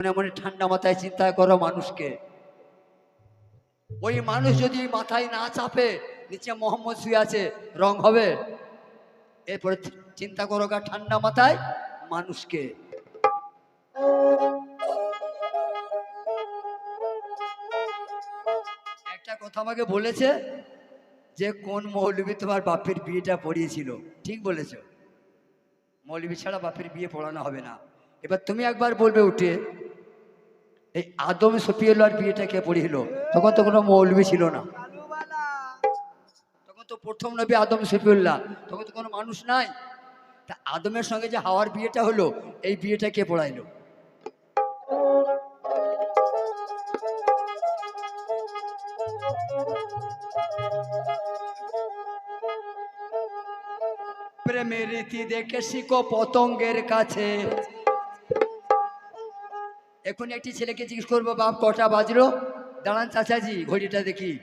মনে মনে ঠান্ডা মাথায় চিন্তা করো মানুষকে। ওই মানুষ যদি মাথায় না চাপে, নিচে মোহাম্মদ শুয়ে আছে, রং হবে? এরপরে চিন্তা করো গা ঠান্ডা মাথায় মানুষকে। একটা কথা আমাকে বলেছে যে, কোন মৌলবী তোমার বাপের বিয়েটা পড়িয়েছিল? ঠিক বলেছ। মৌলবী ছাড়া বাপের বিয়ে পড়ানো হবে না। এবার তুমি একবার বলবে উঠে। এই আদম সফিউল্লাহর বিয়েটা কে পড়িয়েছিল তখন তো কোনো মৌলবী ছিল না। তখন তো প্রথম নবী আদম সফিউল্লাহ। তখন তো কোনো মানুষ নাই। তা আদমের সঙ্গে যে হাওয়ার বিয়েটা হলো, এই বিয়েটা কে পড়াইলো? প্রেমের রীতি দেখে শিখো পতঙ্গের কাছে। এখন একটি ছেলেকে জিজ্ঞেস করব, বাপ, কটা বাজলো? দাঁড়ান চাচাজি, ঘড়িটা দেখি।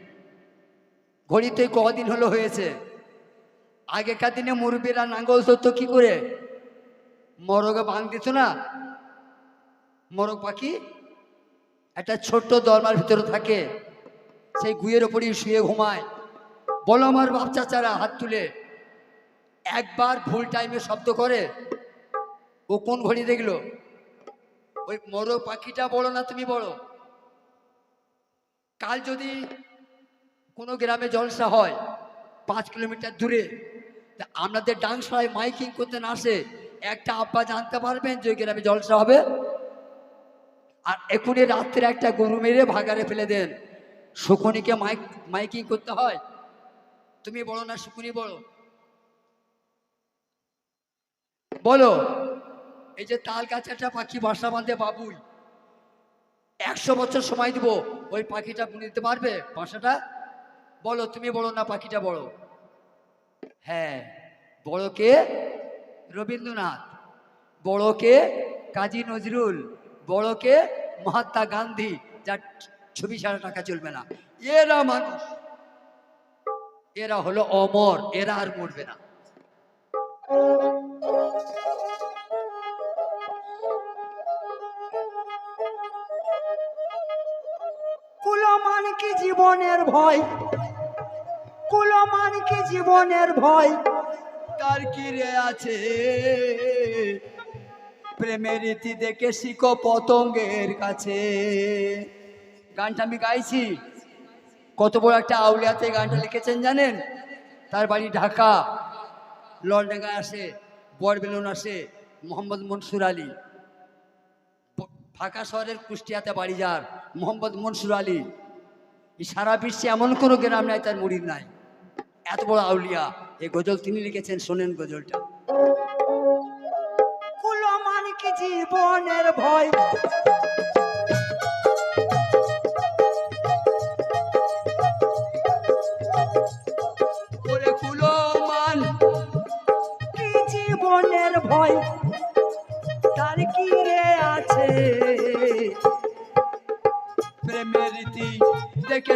ঘড়ি তো কদিন হলো হয়েছে। আগেকার দিনে মুরব্বীরা নাঙ্গল ধরতো কি করে? মরগে ভাঙ দিত না? মরগ পাখি? একটা ছোট্ট দরমার ভিতরে থাকে। সেই গুয়ের ওপরই শুয়ে ঘুমায়। বলো আমার বাপ চাচারা, হাত তুলে। একবার ভুল টাইমে শব্দ করে। ও কোন ঘড়ি দেখল? ওই মরো পাখিটা বড় না তুমি বড় কাল যদি কোনো গ্রামে জলসা হয়, পাঁচ কিলোমিটার দূরে, তা আপনাদের ডাংসরায় মাইকিং করতে না আসে, একটা আব্বা জানতে পারবেন যে গ্রামে জলসা হবে? আর এখনই রাত্রে একটা গরু মেরে ভাগারে ফেলে দেন। শকুনিকে মাইক, মাইকিং করতে হয়। তুমি বলো না, শকুনি বলো। বলো। এই যে তাল গাছে একটা পাখি বাসা বাঁধে বাবুই। একশো বছর সময় দিব, ওই পাখিটা বুনে দিতে পারবে বাসাটা? বলো, তুমি বলো না পাখিটা বড়। হ্যাঁ বড় কে? রবীন্দ্রনাথ। বড় কে? কাজী নজরুল। বড় কে? মহাত্মা গান্ধী, যার ছবি ছাড়া টাকা চলবে না। এরা মানুষ। এরা হলো অমর, এরা আর মরবে না। কুলমান কি জীবনের ভয়? কুলমান কি জীবনের ভয়? তার কি রে আছে? প্রেমের রীতি দেখে শিখো পতঙ্গের কাছে। গানটা আমি গাইছি। কত বড় একটা আউলিয়াতে গানটা লিখেছেন জানেন? তার বাড়ি ঢাকা। লন্ডাঙ্গা আসে বরবেলুন আসে, মোহাম্মদ মনসুর আলী। ঢাকা শহরের কুষ্টিয়াতে বাড়ি যার, মোহাম্মদ মনসুর আলী। সারা বিশ্বে এমন কোনো গ্রাম নাই, তার মুড়ির নাই। এত বড় আউলিয়া। এই গজল তিনি লিখেছেন, শোনেন গজলটা। কুলমান কি জীবনের ভয়?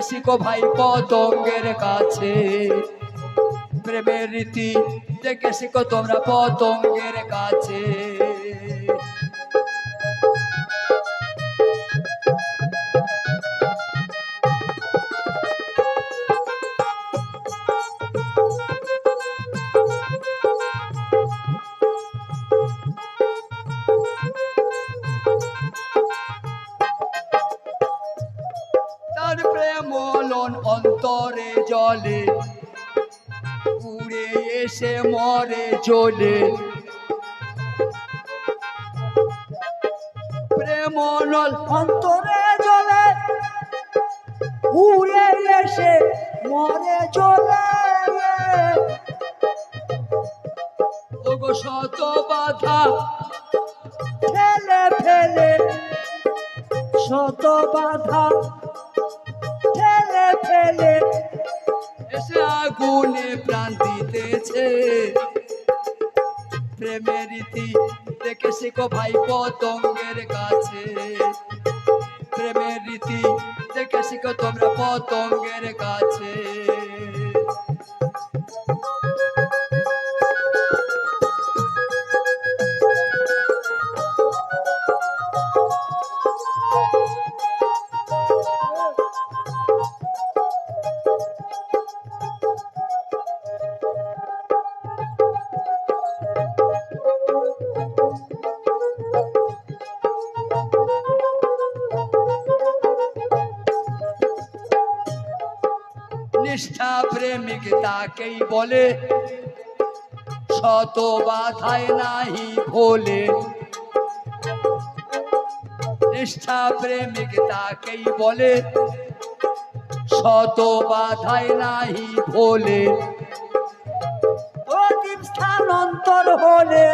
শিখো ভাই পতঙ্গের কাছে। প্রেমের রীতি দেখে শিখো তোমরা পতঙ্গের কাছে। চলে। প্রেম অন্তরে জলে, উড়ে এসে মরে চলে। শত বাধা ফেলে ফেলে শত বাধা, ঠেলে ফেলে এসে আগুনে প্রাণ দিতেছে। প্রেমের রীতি দেখে শিখো ভাই পতঙ্গের কাছে। প্রেমের রীতি দেখে শিখো তোমরা পতঙ্গের কাছে। নিষ্ঠা প্রেমিক তাকেই বলে, শত বাধায় নাহি ভোলে। নিষ্ঠা প্রেমিক তাকেই বলে, শত বাধায় নাহি ভোলে। প্রদীপ স্থানান্তর হলে,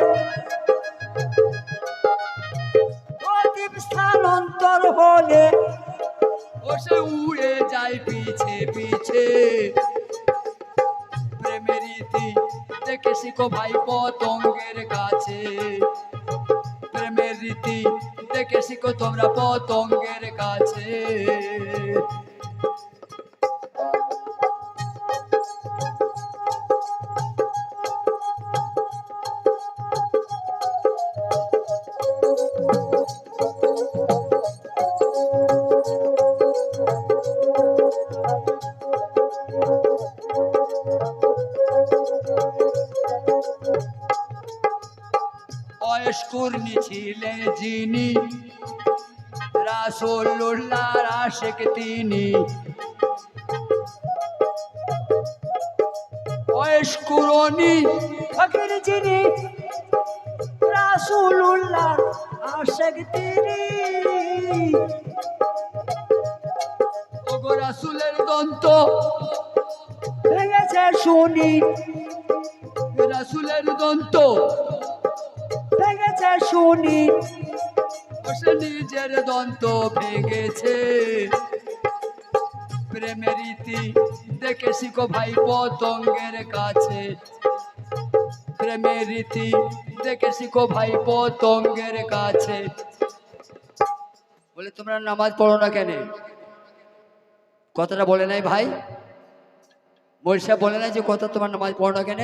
প্রদীপ স্থানান্তর হলে বসে উড়ে যায় পিছে পিছে। প্রেমের রীতি দেখে শিখো ভাই পতঙ্গের কাছে। প্রেমের রীতি দেখে শিখো তোমরা পতঙ্গের কাছে। অয়স্কুর্ণি ছিলেন যিনি রাসোল্লার আশেক তিনি। অয়স্কুরণী ফকির যিনি আশেক তিনি। রাসুলের দন্ত ভেঙেছে শুনি, রাসুলের দন্ত ভেঙেছে শুনি। বসে নিজের দন্ত ভেঙেছে। প্রেমের রীতি দেখে শিখো ভাই পতঙ্গের কাছে। প্রেমের রীতি দেখে শিখো ভাই পতঙ্গের কাছে। বলে, তোমরা নামাজ পড়ো না কেন? কথাটা বলে নাই ভাই। মরিষা বলে নাই যে, কথা, তোমার নামাজ পড়ো না কেন?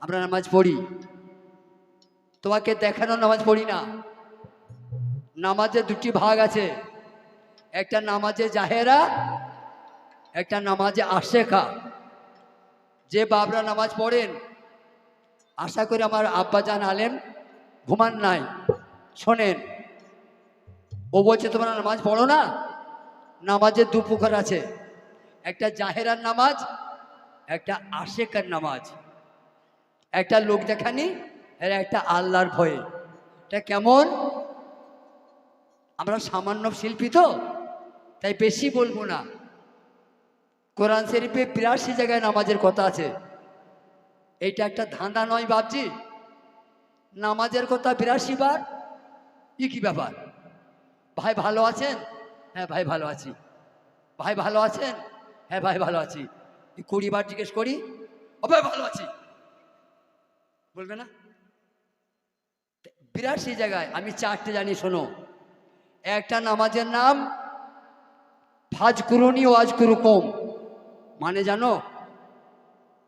আমরা নামাজ পড়ি। তোমাকে দেখানো নামাজ পড়ি না। নামাজে দুটি ভাগ আছে। একটা নামাজে জাহেরা, একটা নামাজে আশেখা। যে বাবরা নামাজ পড়েন, আশা করি আমার আব্বাজান আলেম ঘুমান নাই, শোনেন। ও বলছে, তোমরা নামাজ পড়ো না? নামাজের দু প্রকার আছে। একটা জাহেরার নামাজ, একটা আশেকার নামাজ। একটা লোক দেখানি আর একটা আল্লাহর ভয়ে। এটা কেমন? আমরা সামান্য শিল্পী তো, তাই বেশি বলব না। কোরআন শরীফে বিরাশি জায়গায় নামাজের কথা আছে। এইটা একটা ধাঁধা নয় ভাবছি নামাজের কথা বিরাশি বার ই কি ব্যাপার? ভাই ভালো আছেন? হ্যাঁ ভাই ভালো আছি। ভাই ভালো আছেন? হ্যাঁ ভাই ভালো আছি। কুড়ি বার জিজ্ঞেস করি, ও ভাই ভালো আছি। বলবে না? বিরাশি জায়গায়, আমি চারটে জানি, শোনো। একটা নামাজের নাম, ফাজ কুরুনি ওয়াজ কুরুকম মানে জানো?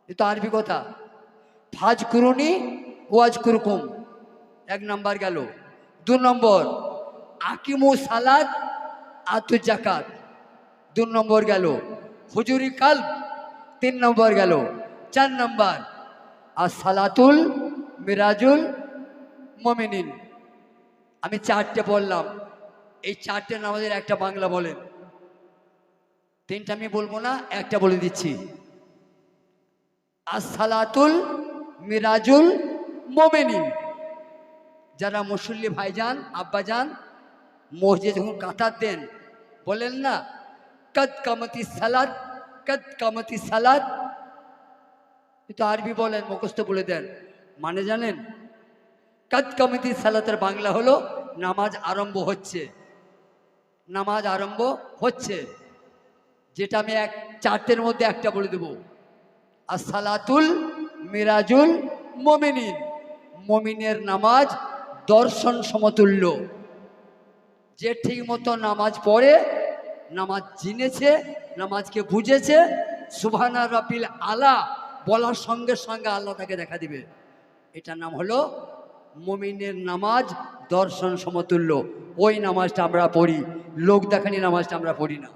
এ তো আরবি কথা। ফাজ কুরুনি ওয়াজ কুরুকুম এক নাম্বার গেল। দু নম্বর, আকিমু সালাদ আতু জাকাত দু নম্বর গেল, হুজুরি কাল তিন নম্বর গেল। চার নম্বর আর সালাতুল মিরাজুল মমিনিন। আমি চারটে বললাম। এই চারটে নামাজের একটা বাংলা বলেন। তিনটা আমি বলব না, একটা বলে দিচ্ছি। আসসালাতুল মিরাজুল মোমেনিন। যারা মুসল্লি ভাইজান, আব্বাজান, মসজিদ যখন কাতার দেন, বলেন না, কদ কামতি সালাদ কদ কামতি সালাদ তো আরবি বলেন, মুখস্থ বলে দেন। মানে জানেন কদ কামতি সালাতের বাংলা হলো নামাজ আরম্ভ হচ্ছে। নামাজ আরম্ভ হচ্ছে। যেটা আমি এক চারটের মধ্যে একটা বলে দেবো। আর সালাতুল মিরাজুল মমিনিন। মমিনের নামাজ দর্শন সমতুল্য। যে ঠিক মতো নামাজ পড়ে, নামাজ জিনেছে, নামাজকে বুঝেছে সুভানা রবিল আলা বলার সঙ্গে সঙ্গে আল্লাহ তাকে দেখা দিবে। এটার নাম হলো মমিনের নামাজ দর্শন সমতুল্য। ওই নামাজটা আমরা পড়ি। লোক দেখানি নামাজটা আমরা পড়ি না।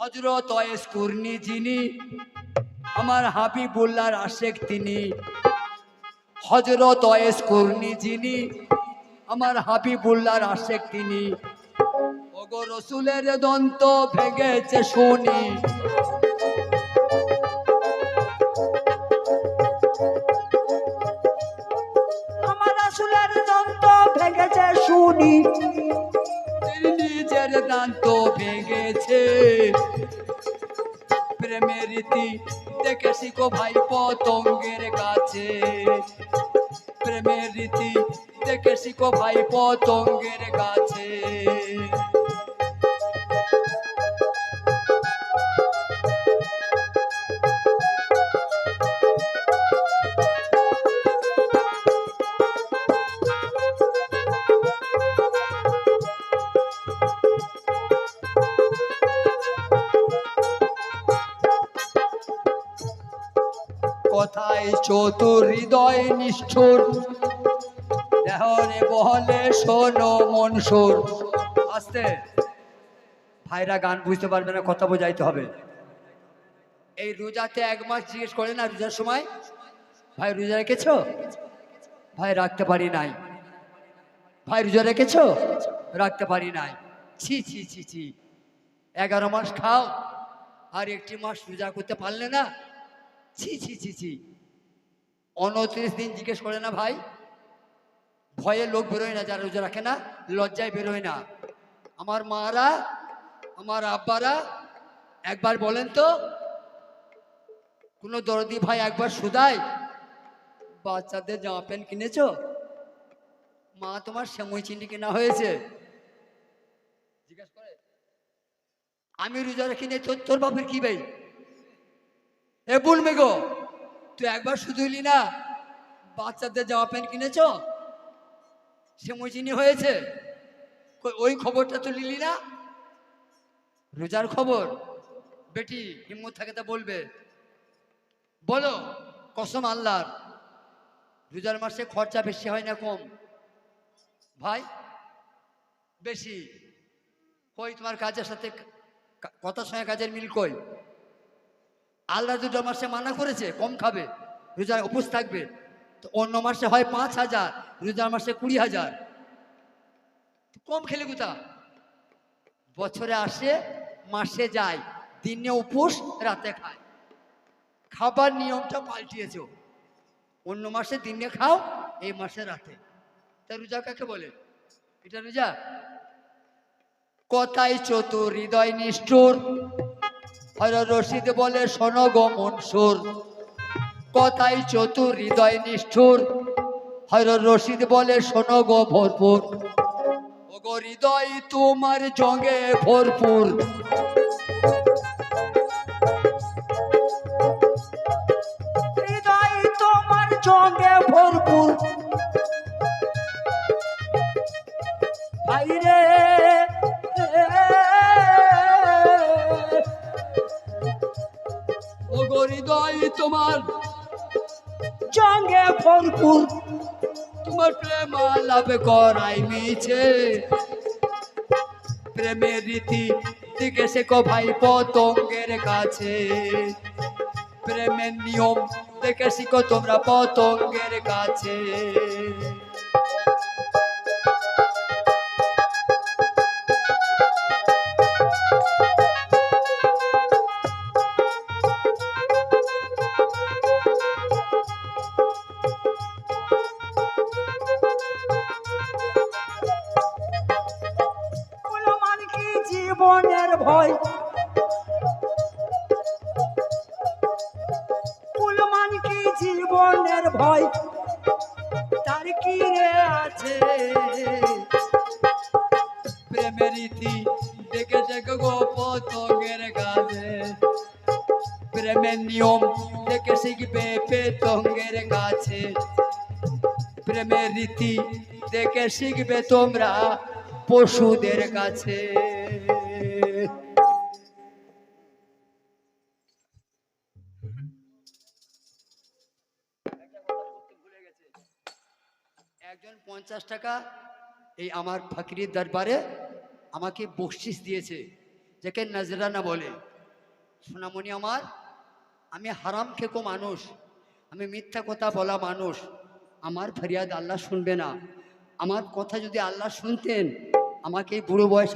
হজরত কুর্নি যিনি, আমার হাবিবুল্লাহর আশেক তিনি হজরত ওয়েস কুর্নি যিনি, আমার হাবিবুল্লাহর আশেক তিনি। ওগো রসুলের দন্ত ভেঙেছে শুনি। এর নিজের দান্ত ভেঙেছে। প্রেমের রীতি দেখে শিখো ভাই পতঙ্গের কাছে। প্রেমের রীতি দেখে শিখো ভাই পতঙ্গের কাছে। কথায় চতুর হৃদয় নিষ্ঠুর। দেহরে বহলে শোনো মন সুর। আস্তে। ভাইরা গান বুঝতে পারবে না, কথা বোঝাইতে হবে। এই রোজাতে এক মাস জিজ্ঞেস করে না রোজার সময়? ভাই, রোজা রেখেছো? ভাই, রাখতে পারি নাই। ভাই, রোজা রেখেছো? রাখতে পারি নাই। ছি ছি ছি ছি। এগারো মাস খাও, আর একটি মাস রোজা করতে পারলে না? ছি ছি ছি ছি। উনত্রিশ দিন জিজ্ঞেস করে না ভাই? ভয়ে লোক বেরোয় না, যারা রোজা রাখে না, লজ্জায় বেরোয় না। আমার মারা, আমার আব্বারা, একবার বলেন তো, কোনো দরদি ভাই একবার সুদাই বাচ্চাদের জামা প্যান্ট কিনেছো? মা তোমার সেমই চিনি কেনা হয়েছে। জিজ্ঞেস করে, আমি রোজা রাখি নে তোর তোর বাপের কি ভাই? এ বলবে গো তুই একবার শুধু না, বাচ্চাদের জামা প্যান্ট কিনেছ? সেমই চিনি হয়েছে। ওই খবরটা তো নিলি না? রোজার খবর? বেটি, হিম্মত থাকে তা বলবে। বলো, কসম আল্লাহর, রোজার মাসে খরচা বেশি হয় না কম? ভাই, বেশি। কই, তোমার কাজের সাথে কথার সঙ্গে কাজের মিল কই? আল্লাহ দুটো মাসে মানা করেছে, কম খাবে, রোজার উপোস থাকবে। তো অন্য মাসে হয় পাঁচ হাজার, রোজার মাসে কুড়ি হাজার। কম খেলে কোথা? বছরে আসে, মাসে যায়, দিনে উপোস, রাতে খায়। খাবার নিয়মটা পাল্টিয়েছ। অন্য মাসে দিনে খাও, এই মাসে রাতে। তা রোজা কাকে বলে? এটা রোজা? কথাই চতুর, হৃদয় নিষ্ঠুর। হর রশিদ বলে, শোনো গো মনসুর, কথাই চতুর, হৃদয় নিষ্ঠুর। হর রশিদ বলে, শোনো গো ভরপুর। ও গো হৃদয় তোমার জঙ্গে ভরপুর। লাভ করাই মিছে প্রেমের রীতি দিকে সে ভাই পতঙ্গের কাছে প্রেমের নিয়ম দেখে শিখো তোমরা পতঙ্গের কাছে ভয় তার কি আছে? প্রেমের রীতি দেখে শেখো গো পতঙ্গের কাছে প্রেমের নিয়ম দেখে শিখবে পেতঙ্গের কাছে প্রেমের রীতি দেখে শিখবে তোমরা পশুদের কাছে। পঞ্চাশ টাকা, এই আমার ফাকরির দরবারে আমাকে বকশিস দিয়েছে। যাকে নজরানা বলে। সোনামণি আমার, আমি হারাম খেকো মানুষ, আমি মিথ্যা কথা বলা মানুষ। আমার ফরিয়াদ আল্লাহ শুনবে না। আমার কথা যদি আল্লাহ শুনতেন, আমাকে বুড়ো বয়স